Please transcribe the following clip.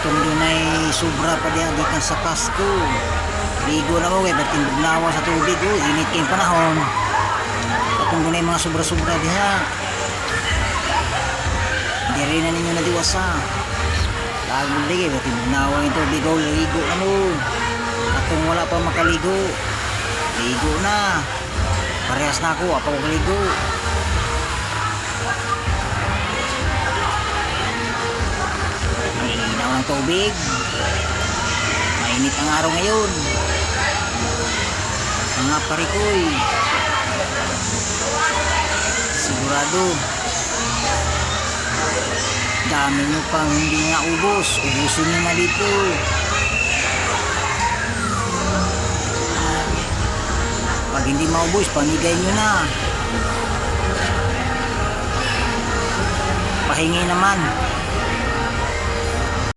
Katong doon ay sobra pa di kan sa Pasko. Ligo na mo kay ba't timbugnawa sa tubig oh, init kayong panahon. Katong doon ay mga sobra-sobra diha. Di rin na ninyo nadiwasa. Lagong di kay ba't timbugnawa yung tubig oh, ligo na mo. Katong wala pa makaligo. Ligo na. Parehas na ako, apa ko ng tubig. Mainit ang araw ngayon. Mga parikoy. Sigurado. Dami nyo pang hindi nga ubos. Ubusin nyo na dito. Pag hindi maubos, pamigay nyo na. Pahingi naman.